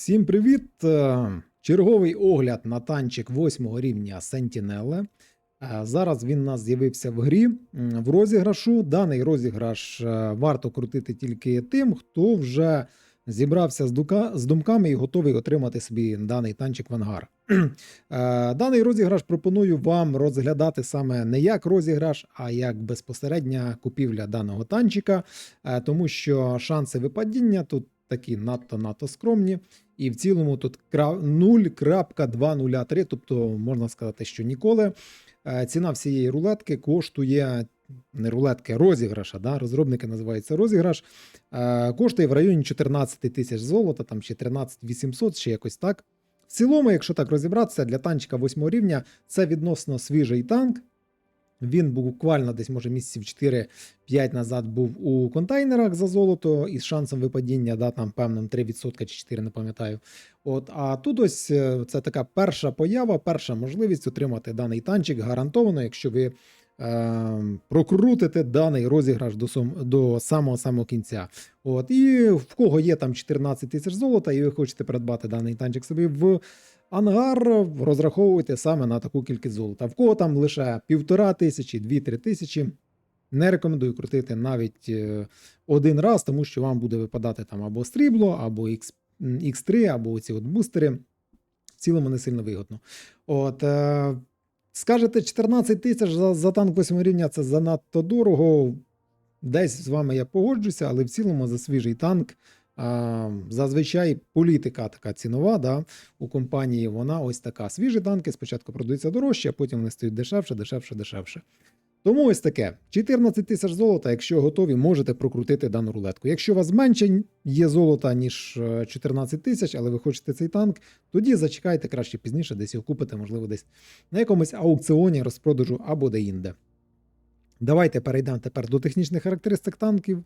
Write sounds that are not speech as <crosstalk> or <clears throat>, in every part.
Всім привіт! Е, Черговий огляд на танчик 8 рівня Sentinel. Е, Зараз він у нас з'явився в грі в розіграшу. Даний розіграш е, варто крутити тільки тим, хто вже зібрався з, думками і готовий отримати собі даний танчик в ангар. <clears throat> Е, Даний розіграш пропоную вам розглядати саме не як розіграш, а як безпосередня купівля даного танчика, тому що шанси випадіння тут такі надто-надто скромні. І в цілому тут 0.203, тобто можна сказати, що ніколи. Е, Ціна всієї рулетки коштує не рулетки, розіграша. Да? Розробники називаються розіграш. Е, Коштує в районі 14 тисяч золота, там чи 13 800, чи якось так. В цілому, якщо так розібратися, для танчика 8 рівня це відносно свіжий танк. Він буквально десь, може, місяців 4-5 назад був у контейнерах за золото із шансом випадіння, да, там певним 3% чи 4, не пам'ятаю. От, а тут ось е, це така перша поява, перша можливість отримати даний танчик гарантовано, якщо ви е, прокрутите даний розіграш до, сум, до самого самого кінця. От, і в кого є там 14 тисяч золота, і ви хочете придбати даний танчик собі в ангар, розраховуйте саме на таку кількість золота. В кого там лише півтора тисячі, дві-три тисячі. Не рекомендую крутити навіть е, один раз, тому що вам буде випадати там або стрібло, або X, X3, або ці от бустери. В цілому не сильно вигодно. От, е, скажете, 14 тисяч за, за танк 8 рівня це занадто дорого. Десь з вами я погоджуся, але в цілому за свіжий танк. Зазвичай політика така цінова, да, у компанії вона ось така. Свіжі танки спочатку продаються дорожче, а потім вони стають дешевше, дешевше, дешевше. Тому ось таке: 14 тисяч золота, якщо готові, можете прокрутити дану рулетку. Якщо у вас менше є золота, ніж е, 14 тисяч, але ви хочете цей танк, тоді зачекайте краще пізніше, десь його купите, можливо, десь на якомусь аукціоні, розпродажу або де-інде. Давайте перейдемо тепер до технічних характеристик танків.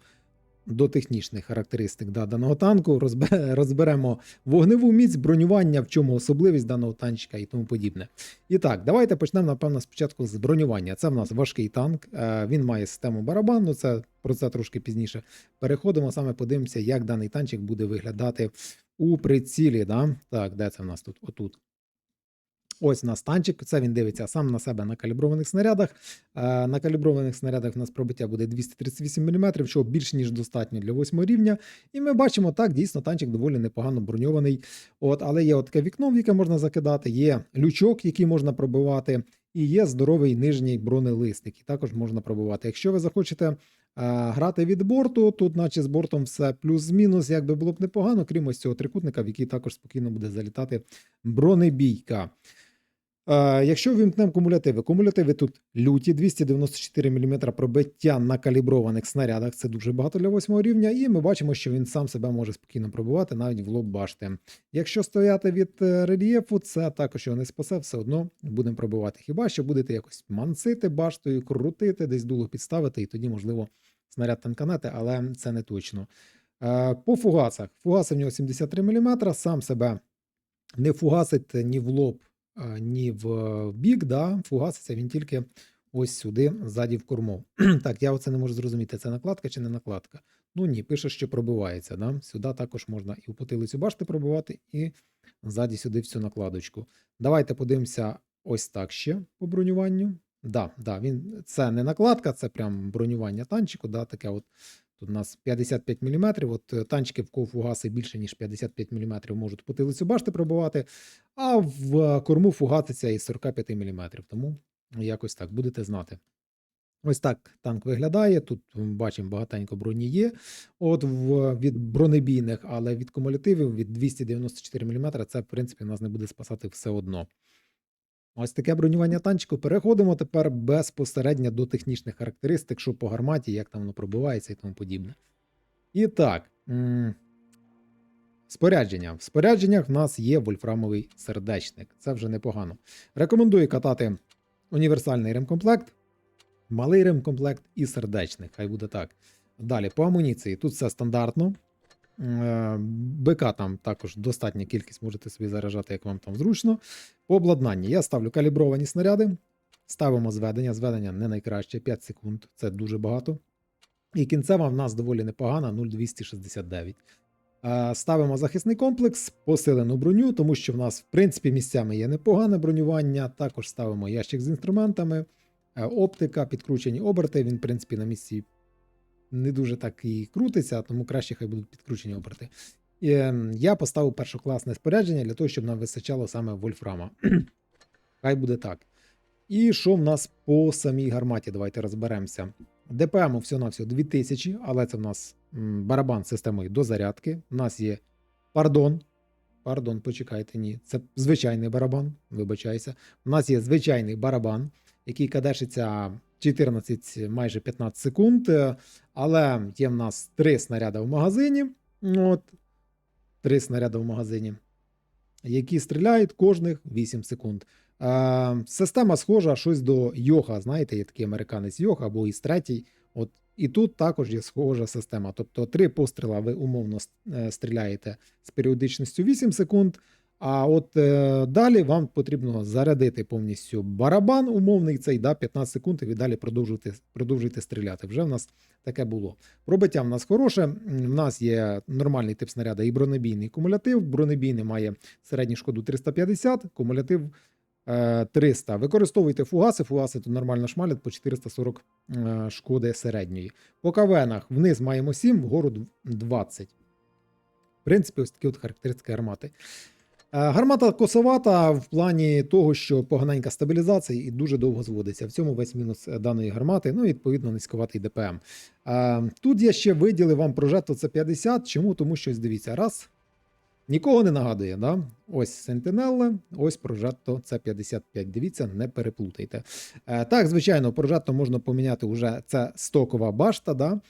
До технічних характеристик да, даного танку розбе- розберемо вогневу міць, бронювання, в чому особливість даного танчика і тому подібне. І так, давайте почнемо, напевно, спочатку з бронювання. Це в нас важкий танк, е, він має систему барабану, це про це трошки пізніше. Переходимо, саме подивимося, як даний танчик буде виглядати у прицілі. Да? Так, де це в нас тут? Отут. Ось у нас танчик, це він дивиться сам на себе на каліброваних снарядах. Е, на каліброваних снарядах у нас пробиття буде 238 мм, що більш ніж достатньо для 8 рівня. І ми бачимо, так, дійсно, танчик доволі непогано броньований. От, але є таке вікно, в яке можна закидати, є лючок, який можна пробивати, і є здоровий нижній бронелист, який також можна пробивати. Якщо ви захочете е, грати від борту, тут, наче з бортом все плюс-мінус, як би було б непогано, крім ось цього трикутника, в який також спокійно буде залітати бронебійка. Якщо вимкнемо кумулятиви, кумулятиви тут люті 294 мм пробиття на каліброваних снарядах. Це дуже багато для 8 рівня, і ми бачимо, що він сам себе може спокійно пробивати навіть в лоб башти. Якщо стояти від е, рельєфу, це також його не спасе, все одно будемо пробивати. Хіба що будете якось мансити баштою, крутити, десь дуло підставити, і тоді, можливо, снаряд танканете, але це не точно. Е, По фугасах. Фугаси в нього 73 мм, сам себе не фугасить ні в лоб, ні в е, бік, да, фугаситься він тільки ось сюди, ззаді в корму. <clears throat> так, я оце не можу зрозуміти, це накладка чи не накладка. Ну ні, пише, що пробивається. Да? Сюди також можна і в потилицю башти пробивати, і ззаді сюди всю накладочку. Давайте подивимося ось так ще по бронюванню. Да, да, він, це не накладка, це прям бронювання танчику, да, таке от Тут у нас 55 мм. От е, танчики в кого фугаси більше, ніж 55 мм, можуть потилицю башти пробивати, а в е, корму фугатиться із 45 мм. Тому якось так будете знати. Ось так танк виглядає. Тут бачимо багатенько броні є. От в, від бронебійних, але від кумулятивів від 294 мм це, в принципі, нас не буде спасати все одно. Ось таке бронювання танчику. Переходимо тепер безпосередньо до технічних характеристик, що по гарматі, як там воно пробивається і тому подібне. І так. Спорядження. В спорядженнях в нас є вольфрамовий сердечник. Це вже непогано. Рекомендую катати універсальний ремкомплект, малий ремкомплект і сердечник. Хай буде так. Далі, по амуніції. Тут все стандартно. Е, БК там також достатня кількість можете собі заражати, як вам там зручно. По обладнанні я ставлю калібровані снаряди, ставимо зведення. Зведення не найкраще, 5 секунд, це дуже багато. І кінцева в нас доволі непогана 0,269. Е, Ставимо захисний комплекс, посилену броню, тому що в нас, в принципі, місцями є непогане бронювання. Також ставимо ящик з інструментами, е, оптика, підкручені оберти. Він, в принципі, на місці не дуже так і крутиться, тому краще хай будуть підкручені оберти. І, е, я поставив першокласне спорядження для того, щоб нам вистачало саме вольфрама. <clears throat> хай буде так. І що в нас по самій гарматі? Давайте розберемося. ДПМ всього-навсього 2000, але це в нас барабан з системою дозарядки. У нас є пардон. Пардон, почекайте, ні. Це звичайний барабан, вибачайся. У нас є звичайний барабан, який кадешиться 14, майже 15 секунд. Але є в нас три снаряди в магазині. От, три снаряди в магазині, які стріляють кожних 8 секунд. Е, система схожа щось до Йоха. Знаєте, є такий американець Йох або із третій. От і тут також є схожа система. Тобто три постріла ви умовно е, стріляєте з періодичністю 8 секунд. А от е, далі вам потрібно зарядити повністю барабан умовний цей да, 15 секунд, і далі продовжуєте, продовжуєте стріляти. Вже в нас таке було. Пробиття в нас хороше. В нас є нормальний тип снаряда і бронебійний кумулятив. Бронебійний має середню шкоду 350, кумулятив е, 300. Використовуйте фугаси. Фугаси тут нормально шмалять по 440 е, шкоди середньої. По кавенах вниз маємо 7, вгору 20. В принципі, ось такі от характеристики гармати. Е, Гармата косовата в плані того, що поганенька стабілізація і дуже довго зводиться. В цьому весь мінус е, даної гармати, ну і відповідно низьковатий ДПМ. Е, Тут я ще виділив вам прожето це 50. Чому? Тому що дивіться, раз. Нікого не нагадує, да? Ось Sentinel, ось прожетто це 55. Дивіться, не переплутайте. Так, звичайно, прожетто можна поміняти вже це стокова башта, да?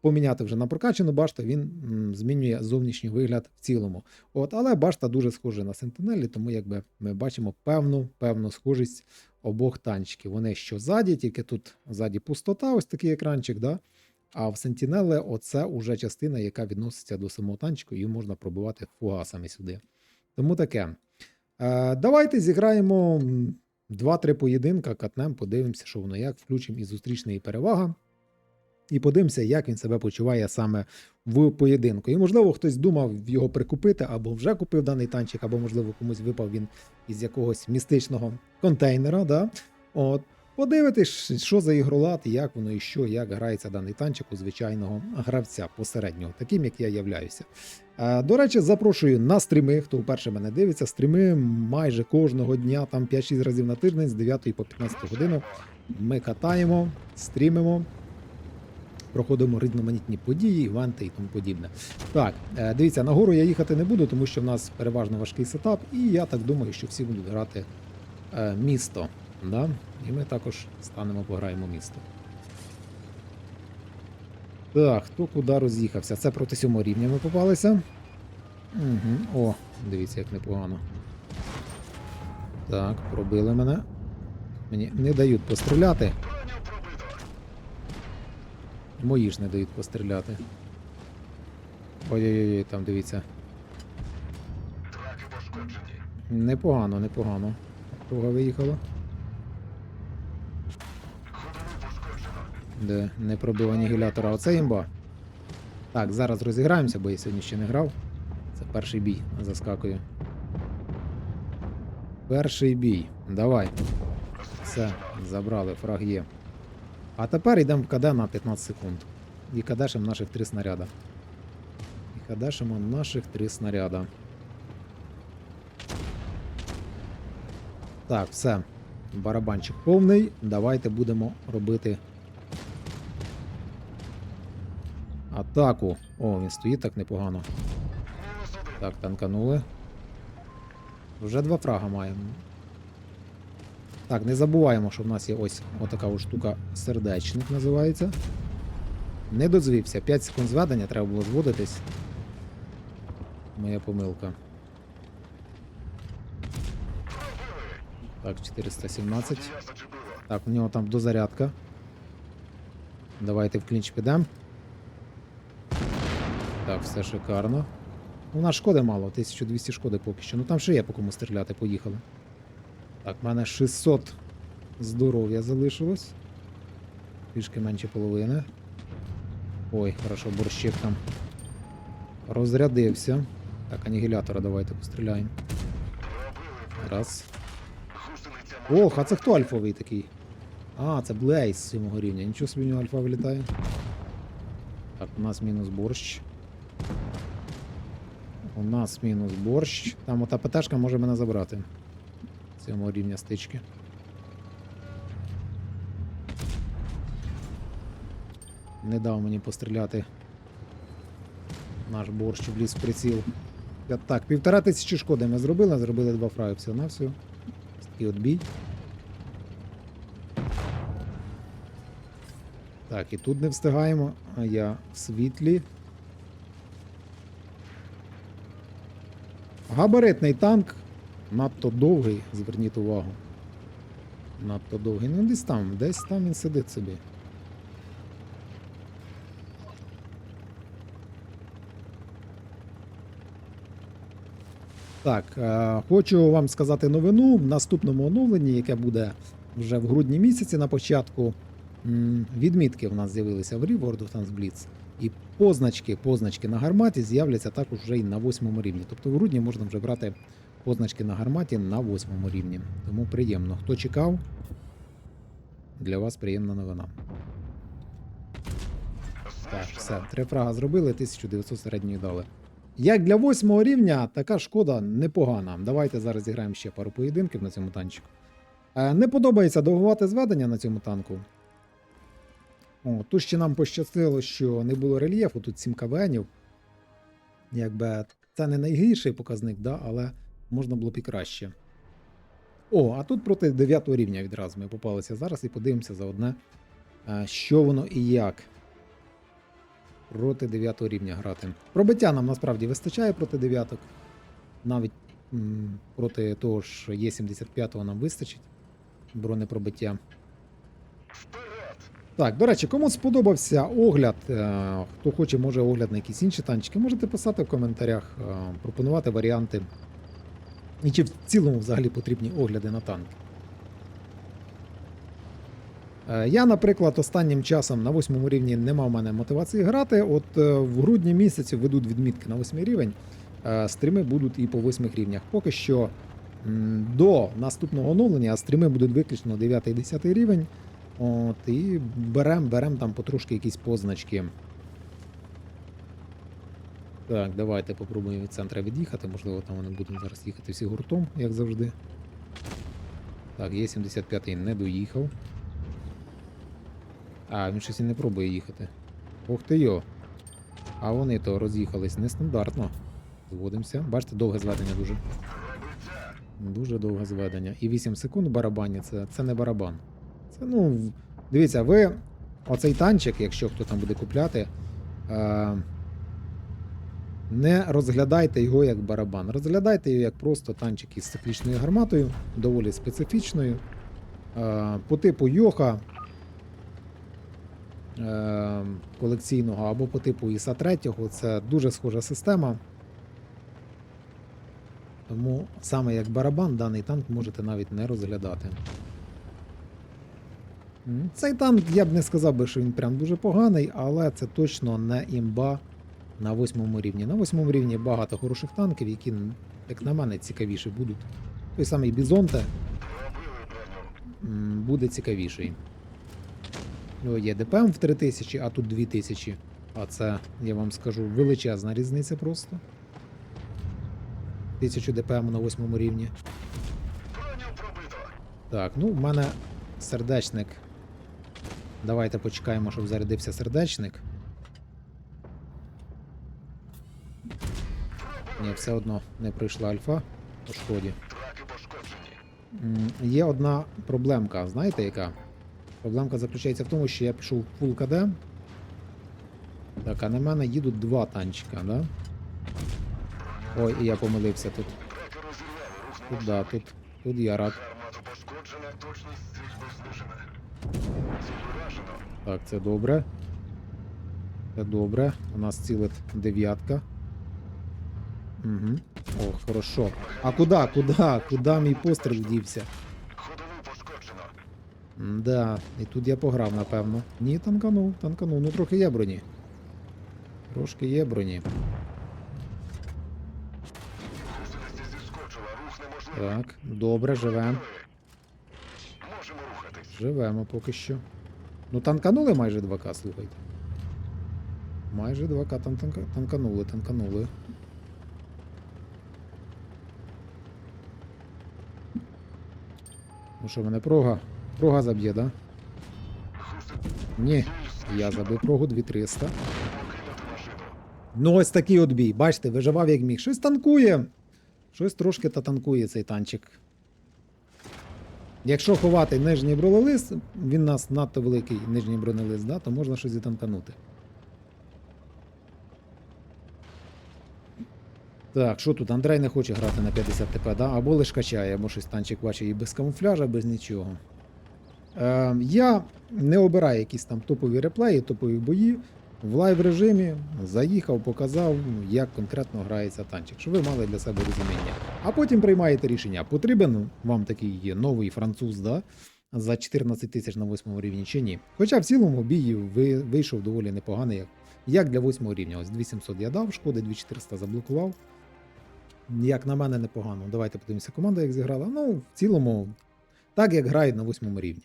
По- поміняти вже на прокачану башту, він змінює зовнішній вигляд в цілому. От, але башта дуже схожа на Sentinel, тому якби ми бачимо певну, певну схожість обох танчиків. Вони що ззаді, тільки тут ззаді пустота, ось такий екранчик, да? А в Sentinel оце уже частина, яка відноситься до самого танчику, її можна пробивати фугасами сюди. Тому таке. Е, давайте зіграємо м, 2-3 поєдинка, катнем, подивимося, що воно як, включимо і зустрічний і перевага. І подивимося, як він себе почуває саме в поєдинку. І, можливо, хтось думав його прикупити, або вже купив даний танчик, або, можливо, комусь випав він із якогось містичного контейнера. Да? От, подивитись, що за ігролад, як воно і що, як грається даний танчик у звичайного гравця посереднього, таким як я являюся. Е, До речі, запрошую на стріми, хто вперше мене дивиться. Стріми майже кожного дня, там 5-6 разів на тиждень з 9 по 15 годину. Ми катаємо, стрімимо, проходимо різноманітні події, івенти і тому подібне. Так, е, дивіться, нагору я їхати не буду, тому що в нас переважно важкий сетап, і я так думаю, що всі будуть грати е, місто. Да? І ми також станемо, пограємо місто. Так, хто куди роз'їхався? Це проти сьомого рівня ми попалися. Угу. О, дивіться, як непогано. Так, пробили мене. Мені не дають постріляти. Мої ж не дають постріляти. Ой-ой-ой, там дивіться. Непогано, непогано. Круга виїхала. Де не пробив анігілятора. Оце імба. Так, зараз розіграємося, бо я сьогодні ще не грав. Це перший бій. Заскакую. Перший бій. Давай. Все, забрали, фраг є. А тепер йдемо в КД на 15 секунд. І кадешимо наших три снаряда. І кадешимо наших три снаряда. Так, все. Барабанчик повний. Давайте будемо робити атаку. О, він стоїть так непогано. Так, танканули. Вже два фрага маємо. Так, не забуваємо, що в нас є ось отака ось штука сердечник називається. Не дозвівся. 5 секунд зведення, треба було зводитись. Моя помилка. Так, 417. Так, у нього там дозарядка. Давайте в клінч підемо. Так, все шикарно. У нас шкоди мало, 1200 шкоди поки що. Ну там ще є по кому стріляти, поїхали. Так, в мене 600 здоров'я залишилось. Трішки менше половини. Ой, хорошо, борщик там. Розрядився. Так, анігілятора давайте постріляємо. Раз. Ох, а це хто альфовий такий? А, це Блейз 7 рівня. Нічого собі у нього альфа вилітає. Так, у нас мінус борщ. У нас мінус борщ. Там ота ПТшка може мене забрати. 7 рівня стички. Не дав мені постріляти. Наш борщ вліз в приціл. Я, так, півтора тисячі шкоди ми зробили, зробили два фраю всього на всього. Такий от. Так, і тут не встигаємо, а я в світлі. Габаритний танк надто довгий, зверніть увагу. Надто довгий. Ну десь там, десь там він сидить собі. Так, е, хочу вам сказати новину. В наступному оновленні, яке буде вже в грудні місяці на початку, відмітки в нас з'явилися в World of. І позначки, позначки на гарматі з'являться також вже і на восьмому рівні. Тобто в грудні можна вже брати позначки на гарматі на восьмому рівні. Тому приємно. Хто чекав, для вас приємна новина. Так, все, три фрага зробили, 1900 середньої дали. Як для восьмого рівня, така шкода непогана. Давайте зараз зіграємо ще пару поєдинків на цьому танчику. Е, не подобається довгувати зведення на цьому танку. О, тут ще нам пощастило, що не було рельєфу, тут 7 КВНів. Якби це не найгірший показник, да, але можна було б і краще. О, а тут проти 9 рівня відразу ми попалися зараз і подивимося за одне, е, що воно і як проти 9 рівня грати. Пробиття нам насправді вистачає проти дев'яток. Навіть м, проти того ж Є75 нам вистачить бронепробиття. Так, до речі, кому сподобався огляд, е, хто хоче, може огляд на якісь інші танчики, можете писати в коментарях, е, пропонувати варіанти. І чи в цілому взагалі потрібні огляди на танки. Е, Я, наприклад, останнім часом на восьмому рівні не мав мене мотивації грати. От е, в грудні місяці ведуть відмітки на восьмий рівень. Е, Стріми будуть і по восьмих рівнях. Поки що до наступного оновлення стріми будуть виключно 9-10 рівень. От, і берем, берем там потрошки якісь позначки. Так, давайте попробуємо від центра від'їхати. Можливо, там вони будуть зараз їхати всі гуртом, як завжди. Так, є 75-й не доїхав. А, він щось і не пробує їхати. Ух ти йо. А вони то роз'їхались нестандартно. Зводимося. Бачите, довге зведення дуже. Дуже довге зведення. І 8 секунд барабані це, це не барабан. Це, ну, дивіться, ви оцей танчик, якщо хто там буде купляти, е, не розглядайте його як барабан. Розглядайте його як просто танчик із циклічною гарматою, доволі специфічною. Е, по типу Йоха е, колекційного або по типу Іса 3. Це дуже схожа система. Тому саме як барабан даний танк можете навіть не розглядати. Цей танк я б не сказав би, що він прям дуже поганий, але це точно не імба на восьмому рівні. На восьмому рівні багато хороших танків, які, як на мене, цікавіші будуть. Той самий Бізонте буде цікавіший. Ну, є ДПМ в 3000, а тут 2000. А це, я вам скажу, величезна різниця просто. 1000 ДПМ на восьмому рівні. Так, ну в мене сердечник. Давайте почекаємо, щоб зарядився сердечник. Ні, все одно не прийшла альфа по шкоді. Є одна проблемка, знаєте яка? Проблемка заключається в тому, що я пішов в Full KD. Так, а на мене їдуть два танчика, да? Ой, і я помилився тут. Тут, да, тут, тут я рад. Так, це добре. Це добре. У нас цілить дев'ятка. Угу. О, хорошо. А куда, куда, куда мій постріл дівся? М да, і тут я пограв, напевно. Ні, танканув, танканув. Ну трохи є броні. Трошки є броні. Так, добре, живемо. Живемо поки що. Ну танканули майже 2К, слухайте. Майже 2К танк танканули, танканули. Ну що, мене прога? Прога заб'є, да? Ні, я забив прогу 2300. Ну, ось такий от бій. Бачите, виживав як міг. Щось танкує. Щось трошки та танкує цей танчик. Якщо ховати нижній бронелист, він у нас надто великий нижній бронелист, да, то можна щось і танканути. Так, що тут? Андрей не хоче грати на 50 ТП, да? або лиш качає, або щось танчик бачить і без камуфляжа, без нічого. Е, я не обираю якісь там топові реплеї, топові бої. В лайв режимі заїхав, показав, як конкретно грається танчик, щоб ви мали для себе розуміння. А потім приймаєте рішення, потрібен вам такий новий француз да, за 14 тисяч на 8 рівні чи ні. Хоча в цілому бій вийшов доволі непоганий, як, для 8 рівня. Ось 2700 я дав, шкоди 2400 заблокував. Як на мене, непогано. Давайте подивимося, команда як зіграла. Ну, в цілому, так як грають на 8 рівні.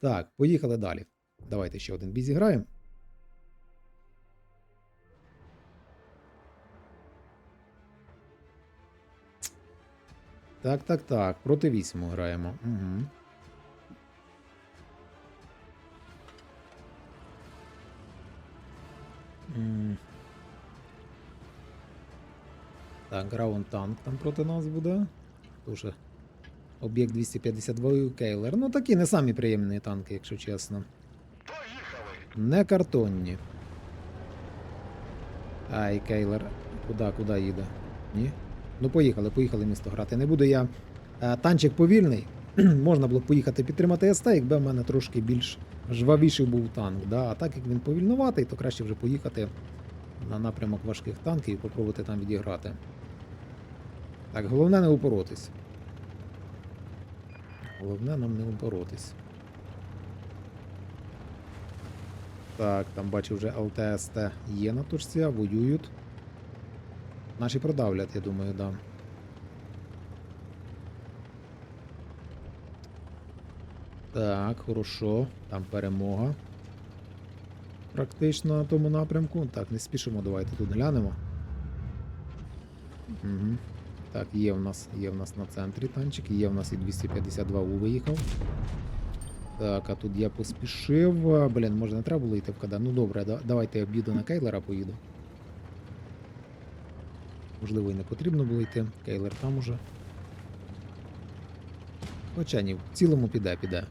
Так, поїхали далі. Давайте ще один бій зіграємо. Так, так, так. Проти 8 граємо. Угу. Так, Граунд танк там проти нас буде. Дуже. Об'єкт 252 і Кейлер. Ну такі не самі приємні танки, якщо чесно. Поїхали. Не картонні. Ай, Кейлер. Куди, куди їде? Ні? Ну поїхали, поїхали місто грати. Не буду я. Е, танчик повільний. <clears throat> Можна було б поїхати підтримати СТ, якби в мене трошки більш жвавіший був танк. Да? А так як він повільнуватий, то краще вже поїхати на напрямок важких танків і попробувати там відіграти. Так, головне не упоротись. Головне нам не упоротись. Так, там бачу вже ЛТСТ є на точці, воюють. Наші продавлять, я думаю, да. Так, хорошо. Там перемога. Практично на тому напрямку. Так, не спішимо, давайте тут глянемо. Угу. Так, є в нас, є в нас на центрі танчик, є в нас і 252 У виїхав. Так, а тут я поспішив. Блін, може не треба було йти в КД. Ну добре, да, давайте я об'їду на Кейлера поїду. Можливо, і не потрібно було йти. Кейлер там уже. Хоча ні, в цілому піде, піде.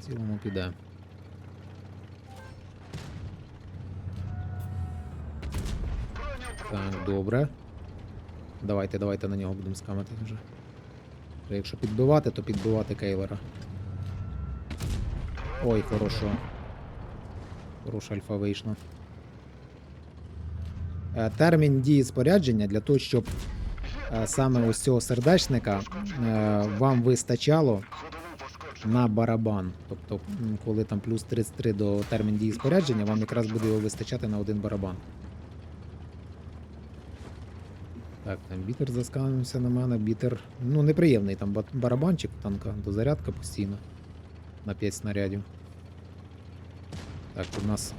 В цілому піде. Так, добре. Давайте, давайте на нього будемо скамити вже. Якщо підбивати, то підбивати Кейлера. Ой, хорошо. Хороша альфа вийшла. Е, Термін дії спорядження для того, щоб е, саме ось цього сердечника е, вам вистачало на барабан. Тобто, коли там плюс 33 до термін дії спорядження, вам якраз буде його вистачати на один барабан. Так, там бітер засканився на мене. Бітер. Ну, неприємний там ба- барабанчик танка, дозарядка постійно. На 5 снарядів. Так, у нас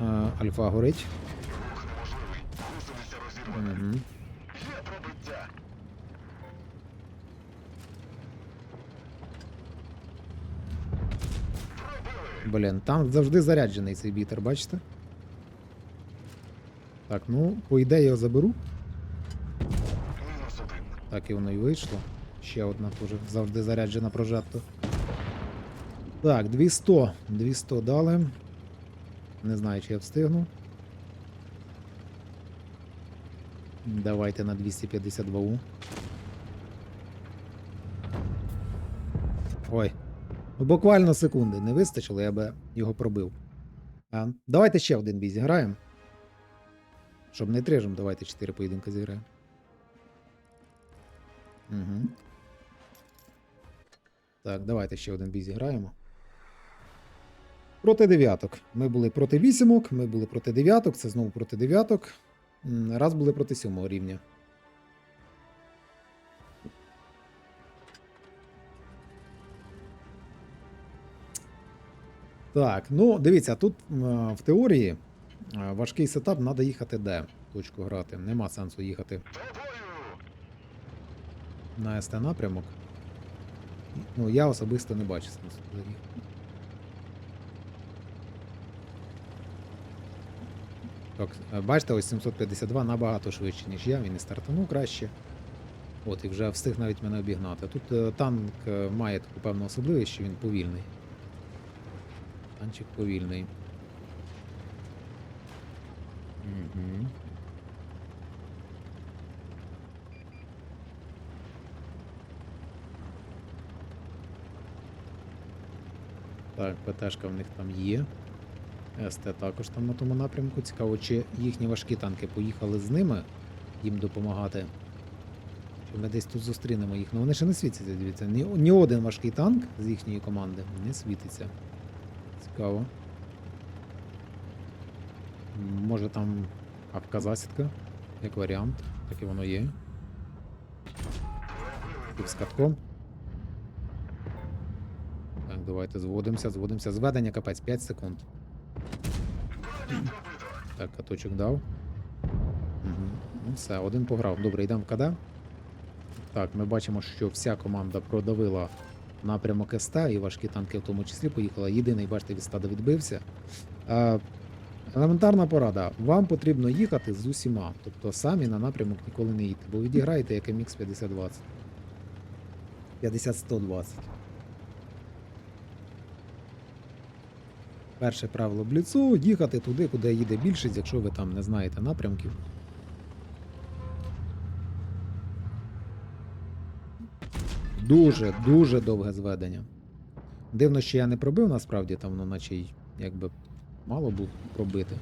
а, альфа горить. Угу. Блін, там завжди заряджений цей бітер, бачите? Так, ну, по ідеї я заберу. Так і воно і вийшло. Ще одна теж завжди заряджена прожекто. Так, 200. 200 дали. Не знаю, чи я встигну. Давайте на 252 У. Ой. Ну, буквально секунди не вистачило, я би його пробив. А, давайте ще один бій зіграємо. Щоб не трижем, давайте 4 поєдинки зіграємо. Угу. Так, давайте ще один бій зіграємо. Проти дев'яток. Ми були проти вісімок, ми були проти дев'яток, це знову проти дев'яток. Раз були проти сьомого рівня. Так, ну дивіться, тут в теорії е, важкий сетап треба їхати де. Точку грати. Нема сенсу їхати на СТ напрямок. Ну, я особисто не бачу сенсу їхати. Так, е, бачите, ось 752 набагато швидше, ніж я, він і стартанув краще. От, і вже встиг навіть мене обігнати. Тут е, танк е, має таку певну особливість, що він повільний. Танчик повільний. Угу. Так, ПТшка в них там є. СТ також там на тому напрямку. Цікаво, чи їхні важкі танки поїхали з ними їм допомагати. Чи ми десь тут зустрінемо їх. Ну вони ще не світяться, дивіться. Ні, ні один важкий танк з їхньої команди не світиться. Цікаво. Може там апка-засідка, як варіант, так і воно є. І з катком. Давайте зводимося, зводимося. Зведення капець 5 секунд. Так, каточок дав. Угу. Ну все, один пограв. Добре, йдемо в КД. Так, ми бачимо, що вся команда продавила напрямок СТ і важкі танки в тому числі поїхали. Єдиний, бачите, від стада відбився. Е, елементарна порада. Вам потрібно їхати з усіма. Тобто самі на напрямок ніколи не їдьте, бо відіграєте як MX 5020. 50-120. Перше правило бліцу їхати туди, куди їде більшість, якщо ви там не знаєте напрямків. Дуже, дуже довге зведення. Дивно, що я не пробив, насправді там воно наче й якби мало було пробити.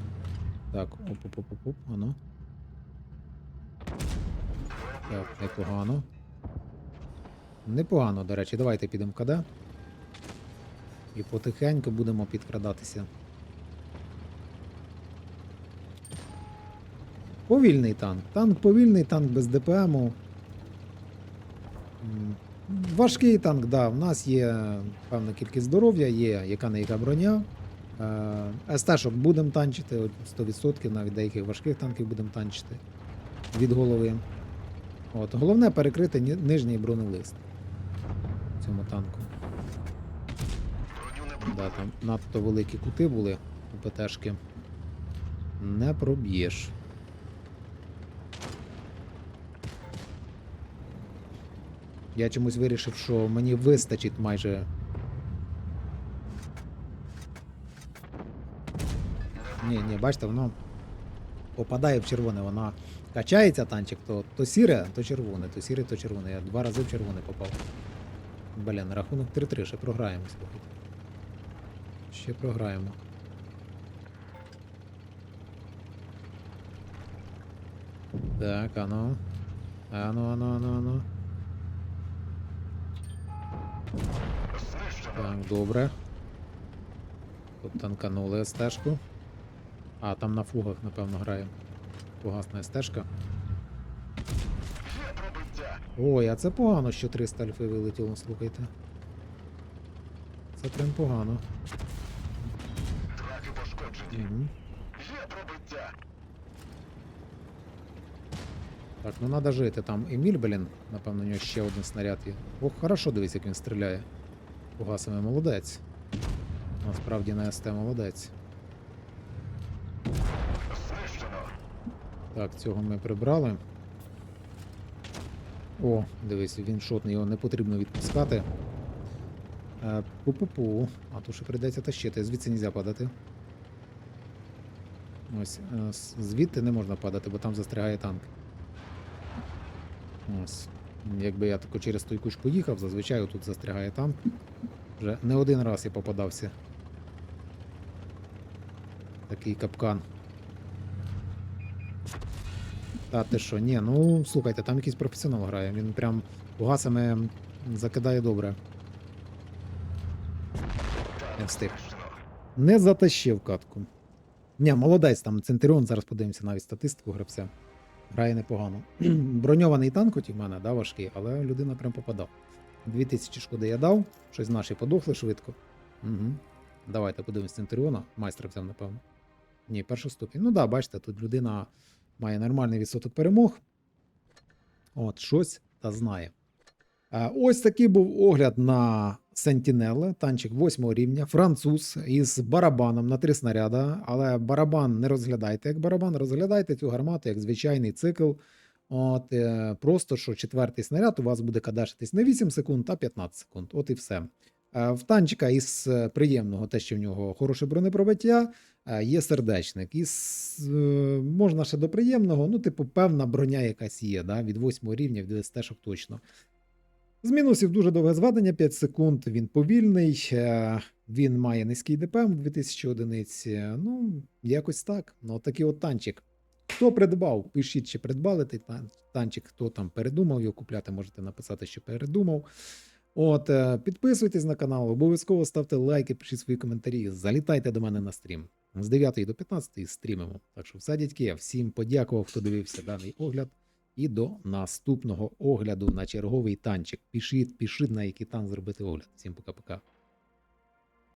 Так, оп-оп-оп-оп, воно. Так, непогано. Непогано, до речі, давайте підемо в КД. І потихеньку будемо підкрадатися. Повільний танк. Танк повільний, танк без ДПМу. Важкий танк, да. В нас є певна кількість здоров'я, є яка не яка броня. Е, СТ-шок будемо танчити, 100%, навіть деяких важких танків будемо танчити від голови. От. Головне перекрити нижній бронелист цьому танку. Да, там надто великі кути були у ПТшки. Не проб'єш. Я чомусь вирішив, що мені вистачить майже. Ні, ні, бачите, воно попадає в червоне, вона качається танчик, то, то сіре, то червоне, то сіре, то червоне. Я два рази в червоне попав. Блін, рахунок 3-3, ще програємо, слухайте. Ще програємо. Так, ано. Ано, ано, ано, ано. Так, добре. Тут танканули стежку. А, там на фугах, напевно, грає. Фугасна стежка. Ой, а це погано, що 300 альфи вилетіло, слухайте. Це прям погано. Так, ну треба жити. Там Еміль, блін, напевно, у нього ще один снаряд є. Ох, хорошо дивись, як він стріляє. Погасами молодець. Насправді на СТ молодець. Знищено. Так, цього ми прибрали. О, дивись, він шотний, його не потрібно відпускати. Е, Пу-пу-пу. А то ще прийдеться тащити. Звідси не можна падати. Ось, е, звідти не можна падати, бо там застрягає танк. Ось. Якби я тако через той кущ поїхав, зазвичай тут застрягає танк. Вже не один раз я попадався. Такий капкан. Та ти що, ні, ну слухайте, там якийсь професіонал грає, він прям гасами закидає добре. Не встиг. Не затащив катку. Ні, молодець там Центуріон, зараз подивимося навіть статистику гравця. Грає непогано. <clears throat> Броньований танк в мене, да, важкий, але людина прям попадав. 2000 шкоди я дав, щось наші подохли швидко. Угу. Давайте подивимось Центуріона. Майстра взяв, напевно. Ні, першу ступінь. Ну да, бачите, тут людина має нормальний відсоток перемог. От, щось та знає. Е, Ось такий був огляд на Сентінеле, танчик 8 рівня, француз із барабаном на три снаряда. Але барабан не розглядайте як барабан, розглядайте цю гармату як звичайний цикл. От, е, просто що четвертий снаряд у вас буде кадашитись не 8 секунд, а 15 секунд. От і все. Е, В танчика із е, приємного, те, що в нього хороше бронепробиття, є сердечник. Із, можна ще до приємного, ну, типу, певна броня якась є, да, від 8 рівня, від СТ-шок точно. З мінусів дуже довге зведення 5 секунд. Він повільний, е, він має низький ДПМ 2000 одиниць. Ну, якось так. Ну, такий от танчик. Хто придбав, пишіть, чи придбали той танчик, хто там передумав його купляти, можете написати, що передумав. От, е, підписуйтесь на канал, обов'язково ставте лайки, пишіть свої коментарі, залітайте до мене на стрім. З 9 до 15 стрімимо. Так що все, дядьки, я всім подякував, хто дивився даний огляд. І до наступного огляду на черговий танчик. Пишіть, пишіть, на який танк зробити огляд. Всім пока-пока.